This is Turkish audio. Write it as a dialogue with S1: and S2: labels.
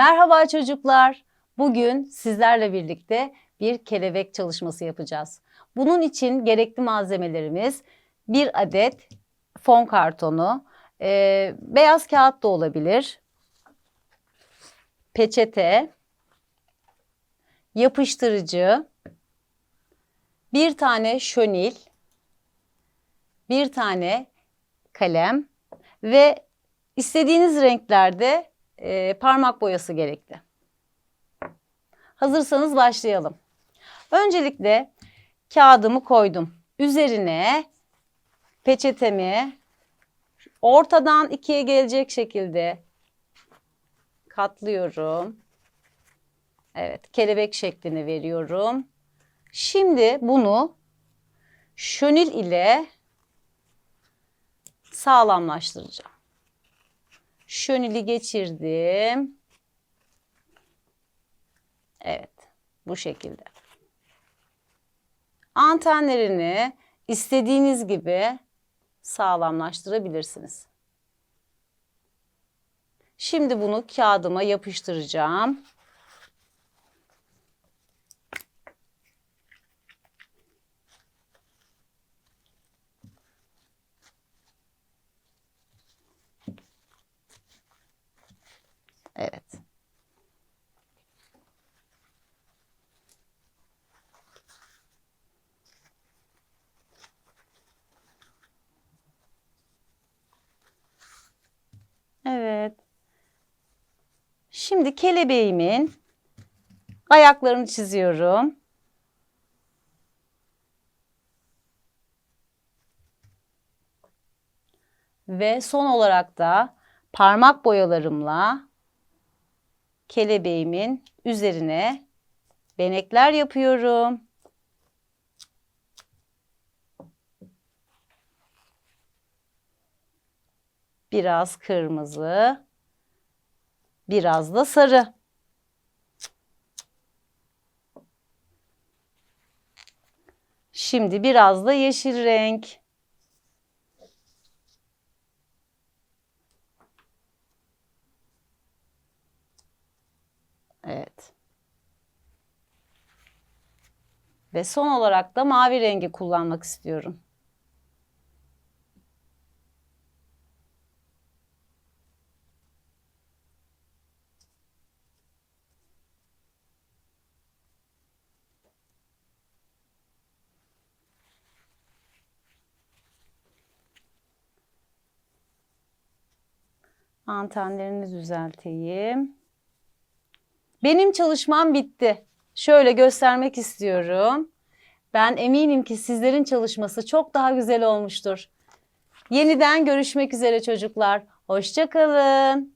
S1: Merhaba çocuklar. Bugün sizlerle birlikte bir kelebek çalışması yapacağız. Bunun için gerekli malzemelerimiz bir adet fon kartonu, e, beyaz kağıt da olabilir, peçete, yapıştırıcı, bir tane şönil, bir tane kalem ve istediğiniz renklerde e, parmak boyası gerekli. Hazırsanız başlayalım. Öncelikle kağıdımı koydum. Üzerine peçetemi ortadan ikiye gelecek şekilde katlıyorum. Evet, kelebek şeklini veriyorum. Şimdi bunu şönil ile sağlamlaştıracağım. Şönili geçirdim. Evet, bu şekilde. Antenlerini istediğiniz gibi sağlamlaştırabilirsiniz. Şimdi bunu kağıdıma yapıştıracağım. Evet. Evet. Şimdi kelebeğimin ayaklarını çiziyorum. Ve son olarak da parmak boyalarımla kelebeğimin üzerine benekler yapıyorum. Biraz kırmızı, biraz da sarı. Şimdi biraz da yeşil renk. Evet. Ve son olarak da mavi rengi kullanmak istiyorum. Antenlerini düzelteyim. Benim çalışmam bitti. Şöyle göstermek istiyorum. Ben eminim ki sizlerin çalışması çok daha güzel olmuştur. Yeniden görüşmek üzere çocuklar. Hoşça kalın.